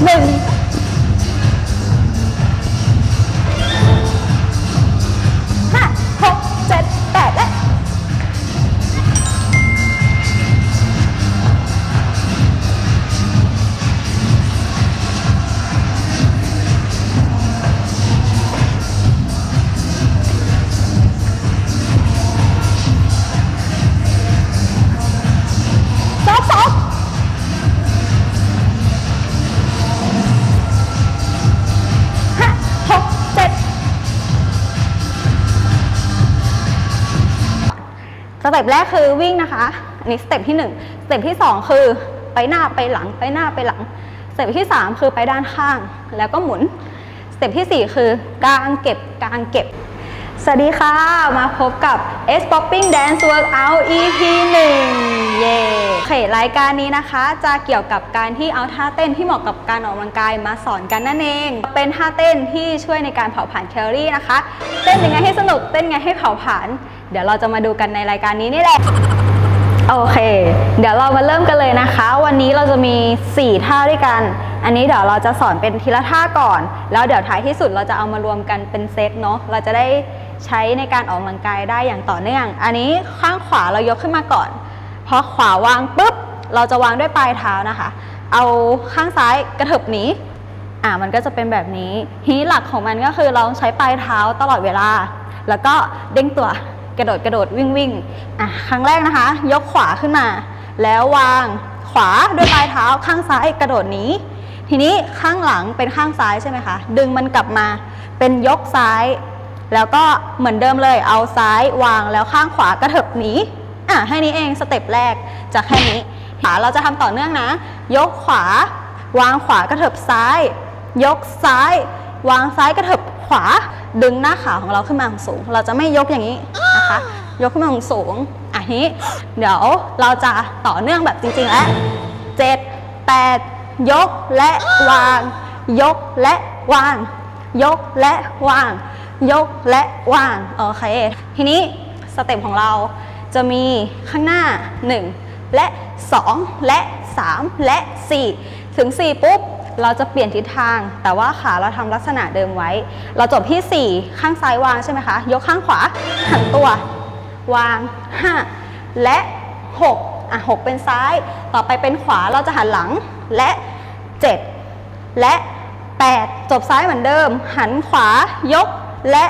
ห เต็ปแรกคือวิ่งนะคะอันนี้สเต็ปที่หนึ่งสเต็ปที่สองคือไปหน้าไปหลังไปหน้าไปหลังสเต็ปที่สามคือไปด้านข้างแล้วก็หมุนสเต็ปที่สี่คือกางเก็บกางเก็บ สวัสดีค่ะ มาพบกับ S Popping Dance Workout EP 1 เย้โอเครายการนี้นะคะ จะเกี่ยวกับการที่เอาท่าเต้นที่เหมาะกับการออกกำลังกายมาสอนกันนั่นเอง เป็นท่าเต้นที่ช่วยในการเผาผลาญแคลอรี่นะคะ เต้นยังไงให้สนุก เต้นยังไงให้เผาผลาญ เดี๋ยวเราจะมาดูกันในรายการนี้นี่แหละ โอเค เดี๋ยวเรามาเริ่มกันเลยนะคะ วันนี้เราจะมี 4 ท่าด้วยกัน อันนี้เดี๋ยวเราจะสอนเป็นทีละท่าก่อน แล้วเดี๋ยวท้ายที่สุดเราจะเอามารวมกันเป็นเซตเนาะ เราจะได้ ใช้ในการออกกำลังกายได้อย่างต่อเนื่อง อันนี้ข้างขวาเรายกขึ้นมาก่อนพอขวาวางปุ๊บ เราจะวางด้วยปลายเท้านะคะ เอาข้างซ้ายกระเถิบหนีอ่ามันก็จะเป็นแบบนี้ทีนี้หลักของมันก็คือเราใช้ปลายเท้าตลอดเวลา แล้วก็เด้งตัวกระโดดกระโดดวิ่งวิ่งอะครั้งแรกนะคะ ยกขวาขึ้นมา แล้ววางขวาด้วยปลายเท้าข้างซ้ายกระโดดหนีทีนี้ข้างหลังเป็นข้างซ้ายใช่ไหมคะ ดึงมันกลับมาเป็นยกซ้าย แล้วก็เหมือนเดิมเลยเอาซ้ายวางแล้วข้างขวากระเถิบหนีอะให้นี้เองสเต็ปแรกจากแค่นี้ขาเราจะทำต่อเนื่องนะ ยกขวา วางขวากระเถิบซ้าย ยกซ้าย วางซ้ายกระเถิบขวา ดึงหน้าขาของเราขึ้นมาสูง เราจะไม่ยกอย่างนี้นะคะ ยกขึ้นมาสูงอะนี้ เดี๋ยวเราจะต่อเนื่องแบบจริงๆแล้วเจ็ดแปดยกและวาง ยกและวาง ยกและวาง ยกและวางโอเคทีนี้สเต็ปของเราจะมีข้างหน้า 1 และ 2 และ 3 และ 4 ถึง 4 ปุ๊บ เราจะเปลี่ยนทิศทาง แต่ว่าขาเราทำลักษณะเดิมไว้ เราจบที่ 4 ข้างซ้ายวางใช่ไหมคะ ยกข้างขวาหันตัว วาง 5 และ 6 อะ 6 เป็นซ้าย ต่อไปเป็นขวาเราจะหันหลังและ 7 และ 8 จบซ้ายเหมือนเดิม หันขวายก และ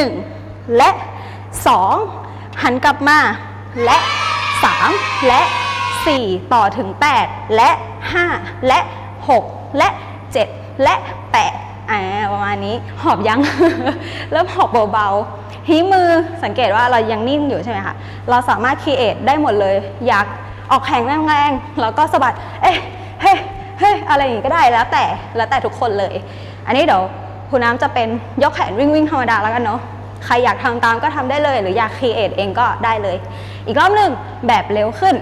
1 และ 2 หันกลับมา และ 3 และ 4 ต่อถึง 8 และ 5 และ 6 และ 7 และ 8อ่าประมาณนี้หอบยัง เริ่มหอบเบาๆทีนี้มือสังเกตว่าเรายังนิ่งอยู่ใช่ไหมคะ เราสามารถคีเอทได้หมดเลย อยากออกแข็งแรงๆ แล้วก็สะบัด เอ๊ะ เฮ้ เฮ้ อะไรอย่างงี้ก็ได้แล้วแต่ แล้วแต่ทุกคนเลย อันนี้เดี๋ยว คุณน้ำจะเป็นยกแขนวิ่งวิ่งธรรมดาแล้วกันเนาะใครอยากทำตามก็ทำได้เลย หรืออยากครีเอทเองก็ได้เลย อีกรอบหนึ่งแบบเร็วขึ้น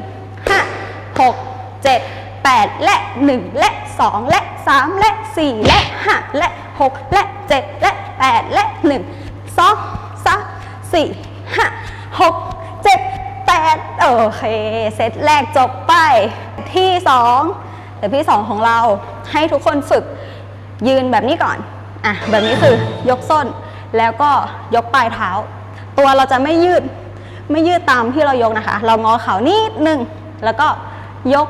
5 6 7 8 และ 1 และ 2 และ 3 และ 4 และ 5 และ 6 และ 7 และ 8 และ 1 2 3 4 5 6 7 8 โอเค เซตแรกจบไปที่ 2 แต่ที่ 2 ของเราให้ทุกคนฝึกยืนแบบนี้ก่อน อะแบบนี้คือยกส้นแล้วก็ยกปลายเท้า ตัวเราจะไม่ยืดไม่ยืดตามที่เรายกนะคะ เรางอเข่านิดนึงแล้วก็ยก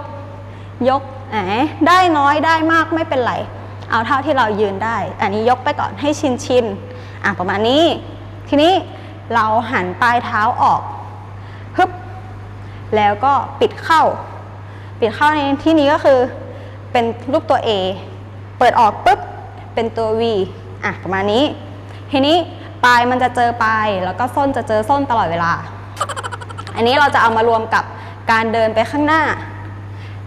ยกแหมได้น้อยได้มากไม่เป็นไร เอาเท่าที่เรายืนได้ อันนี้ยกไปก่อนให้ชินชินๆอะประมาณนี้ ทีนี้เราหันปลายเท้าออกฮึบแล้วก็ปิดเข้า ปิดเข้าในที่นี้ก็คือเป็นรูปตัว A เปิดออกปุ๊บ เป็นตัว V อะประมาณนี้ ทีนี้ปลายมันจะเจอปลายแล้วก็ส้นจะเจอส้นตลอดเวลา อันนี้เราจะเอามารวมกับการเดินไปข้างหน้า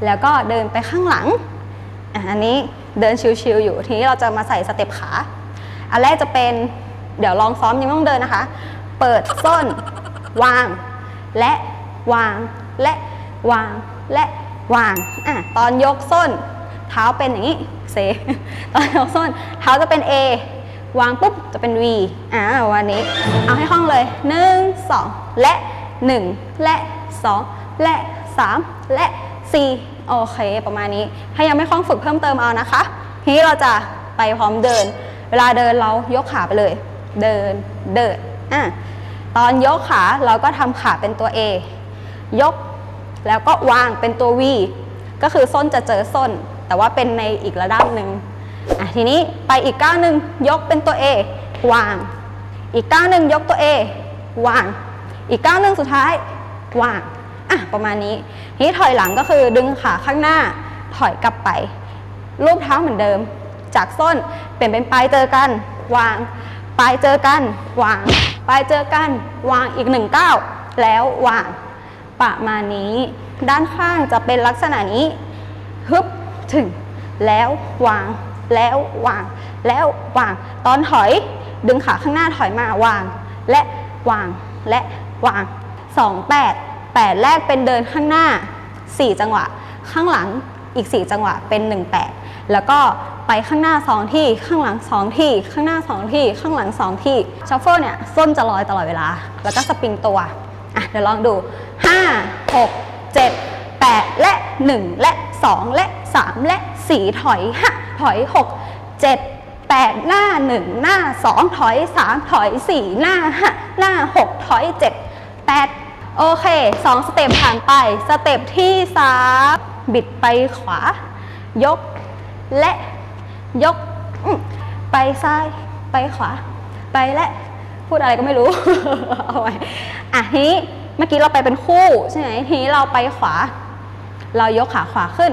แล้วก็เดินไปข้างหลังอันนี้เดินชิวๆอยู่ ทีนี้เราจะมาใส่สเต็ปขา อันแรกจะเป็นเดี๋ยวลองซ้อมยังต้องเดินนะคะ เปิดส้น วาง และวางและวางและวางอะตอนยกส้น เท้าเป็นอย่างนี้เซตอนยกส้น เท้าจะเป็น A วางปุ๊บจะเป็น V อ่าวันนี้ เอาให้ห้องเลย 1 2 และ 1 และ 2 และ 3 และ 4 โอเค ประมาณนี้ ถ้ายังไม่คล่องฝึกเพิ่มเติมเอานะคะ ทีนี้เราจะไปพร้อมเดิน เวลาเดินเรายกขาไปเลย เดิน เดิน อะ ตอนยกขาเราก็ทำขาเป็นตัว A ยกแล้วก็วางเป็นตัว V ก็คือส้นจะเจอส้น แต่ว่าเป็นในอีกระดับหนึ่งอะทีนี้ไปอีกก้าวหนึ่งยกเป็นตัว A วาง อีกก้าวหนึ่งยกตัว A วาง อีกก้าวหนึ่งสุดท้ายวางอะประมาณนี้ทีนี้ถอยหลังก็คือดึงขาข้างหน้าถอยกลับไปรูปเท้าเหมือนเดิม จากส้นเปลี่ยนเป็นปลายเจอกัน วางปลายเจอกัน วางปลายเจอกัน วางอีกหนึ่งก้าวแล้ววางประมาณนี้ ด้านข้างจะเป็นลักษณะนี้ฮึบ ถึง แล้ววาง แล้ววาง แล้ววาง ตอนถอยดึงขาข้างหน้าถอยมาวาง และวางและวางสองแปดแปดแรกเป็นเดินข้างหน้า 4 จังหวะ ข้างหลังอีก 4 จังหวะเป็น 1 8 แล้วก็ไปข้างหน้า 2 ที่ข้างหลัง 2 ที่ ข้างหน้า 2 ที่ ข้างหลัง 2 ที่ชัฟเฟิลเนี่ยส้นจะลอยตลอดเวลา แล้วก็สปริงตัว อะ เดี๋ยวลองดู 5 6 7 8 และ 1 และ 2 และ 3 และ 4 ถอย 5 ถอย 6 7 8 หน้า 1 หน้า 2 ถอย 3 ถอย 4 หน้า 5 หน้า 6 ถอย 7 8 โอเค 2 สเต็ปผ่านไป สเต็ปที่ 3 บิดไปขวา ยก และยก ไปซ้าย ไปขวา ไปและ พูดอะไรก็ไม่รู้ เอาไว้อะทีนี้เมื่อกี้เราไปเป็นคู่ใช่ไหมทีนี้เราไปขวา เรายกขาขวาขึ้น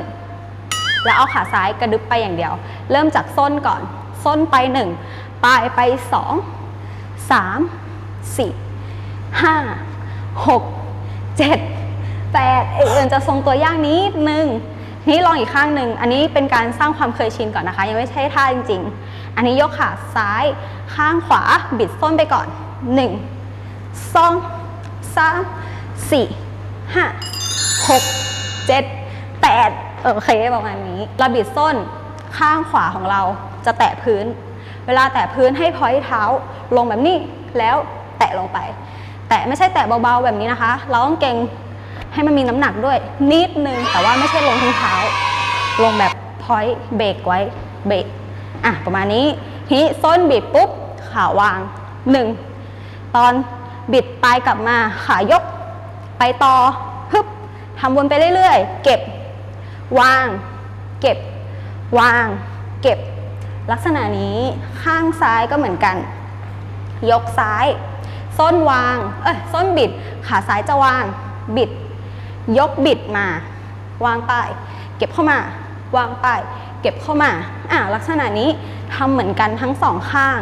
แล้วเอาขาซ้ายกระดึบไปอย่างเดียว เริ่มจากส้นก่อน ส้นไปหนึ่งปลายไปสองสามสี่ห้าหกเจ็ดแปดเอื่นจะทรงตัวย่างนิดนึงนี้ลองอีกข้างหนึ่ง อันนี้เป็นการสร้างความเคยชินก่อนนะคะ ยังไม่ใช่ท่าจริง ๆ อันนี้ยกขาซ้ายข้างขวาบิดส้นไปก่อนหนึ่งสองสามสี่ห้าหก เจ็ดแปดโอเคประมาณนี้เราบิดส้นข้างขวาของเราจะแตะพื้น เวลาแตะพื้นให้พอยเท้าลงแบบนี้แล้วแตะลงไป แตะไม่ใช่แตะเบาๆแบบนี้นะคะ เราต้องเก่งให้มันมีน้ำหนักด้วยนิดนึง แต่ว่าไม่ใช่ลงทั้งเท้า ลงแบบพอยเบรกไว้เบรกอะประมาณนี้ทีนี้ส้นบิดปุ๊บขาวางหนึ่งตอนบิดปลายกลับมาขายกไปต่อฮึบทำวนไปเรื่อยๆ เก็บ วาง เก็บ วาง เก็บ ลักษณะนี้ข้างซ้ายก็เหมือนกัน ยกซ้าย ส้นวาง เอ้ย ส้นบิด ขาซ้ายจะวาง บิด ยกบิดมา วางไป เก็บเข้ามา วางไป เก็บเข้ามา อ่าลักษณะนี้ทำเหมือนกันทั้งสองข้าง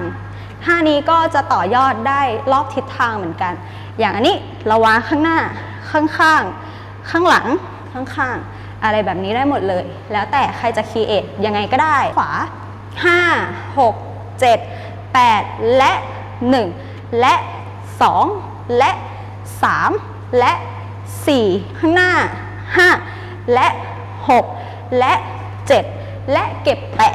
ท่านี้ก็จะต่อยอดได้รอบทิศทางเหมือนกัน อย่างอันนี้เราวางข้างหน้า ข้างข้าง ข้างหลัง ข้างข้าง อะไรแบบนี้ได้หมดเลย แล้วแต่ใครจะคีเอทยังไงก็ได้ ขวา 5 6 7 8 และ 1 และ 2 และ 3 และ 4 ข้างหน้า 5 และ 6 และ 7 และเก็บแปะ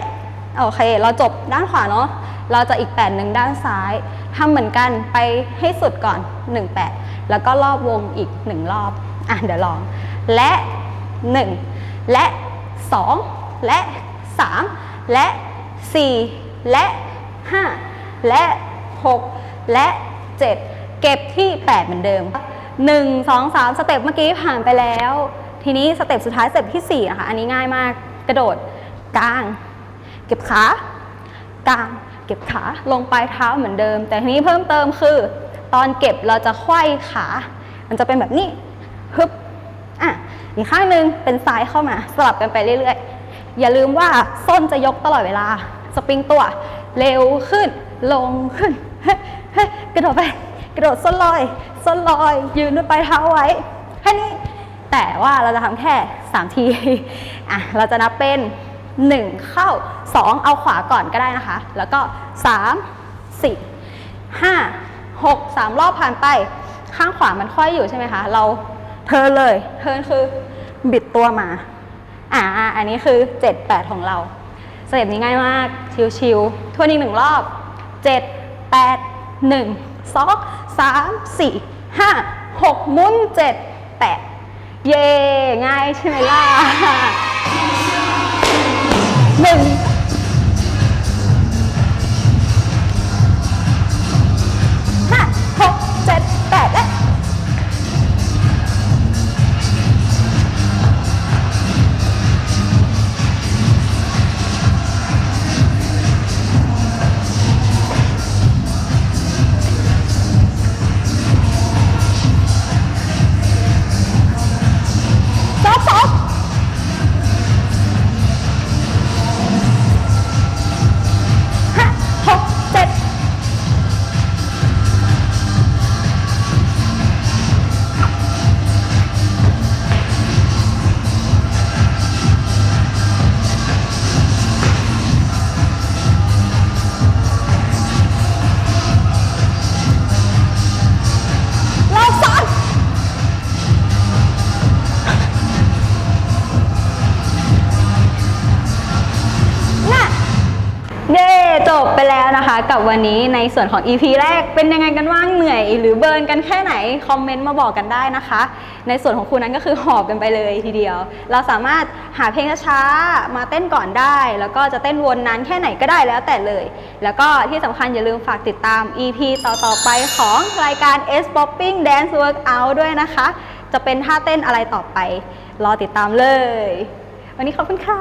โอเค เราจบด้านขวาเนาะเราจะอีกแปดหนึ่งด้านซ้ายทำเหมือนกันไปให้สุดก่อน 1 8 แล้วก็รอบวงอีก 1 รอบ อะเดี๋ยวลอง และ 1 และ 2 และ 3 และ 4 และ 5 และ 6 และ 7 เก็บที่ 8 เหมือนเดิม 1 2 3 สเต็ปเมื่อกี้ผ่านไปแล้ว ทีนี้สเต็ปสุดท้ายสเต็ปที่4นะคะอันนี้ง่ายมากกระโดดกลาง เก็บขากลางเก็บขาลงปลายเท้าเหมือนเดิม แต่ทีนี้เพิ่มเติมคือ ตอนเก็บเราจะไขว้ขา มันจะเป็นแบบนี้ฮึบ อีกข้างหนึ่งเป็นซ้ายเข้ามาสลับกันไปเรื่อยๆ อย่าลืมว่าส้นจะยกตลอดเวลา สปริงตัวเร็วขึ้น ลงขึ้น กระโดดไป กระโดดส้นลอย ส้นลอย ยืนด้วยปลายเท้าไว้แค่นี้แต่ว่าเราจะทำแค่ 3 ทีอะเราจะนับเป็น 1 เข้า 2 เอาขวาก่อนก็ได้นะคะ แล้วก็ 3 4 5 6 3 รอบผ่านไป ข้างขวามันค่อยอยู่ใช่ไหมคะ เราเทิร์นเลย เทิร์นคือ บิดตัวมา อ่า อันนี้คือ 7 8 ของเราสเต็ปนี้ง่ายมาก ชิวๆทวนอีกหนึ่งรอบ 7 8 1 2 3 4 5 6 มุน7 8 เย่ง่ายใช่ไหมล่ะหนึ่ง กับวันนี้ในส่วนของ EP แรกเป็นยังไงกันบ้างเหนื่อย หรือเบิร์นกันแค่ไหน คอมเมนต์มาบอกกันได้นะคะ ในส่วนของคุณนั้นก็คือหอบกันไปเลยทีเดียว เราสามารถหาเพลงช้ามาเต้นก่อนได้ แล้วก็จะเต้นวนนั้นแค่ไหนก็ได้แล้วแต่เลย แล้วก็ที่สำคัญอย่าลืมฝากติดตาม EP ต่อๆไปของรายการ S Popping Dance Workout ด้วยนะคะ จะเป็นท่าเต้นอะไรต่อไป รอติดตามเลย วันนี้ขอบคุณค่ะ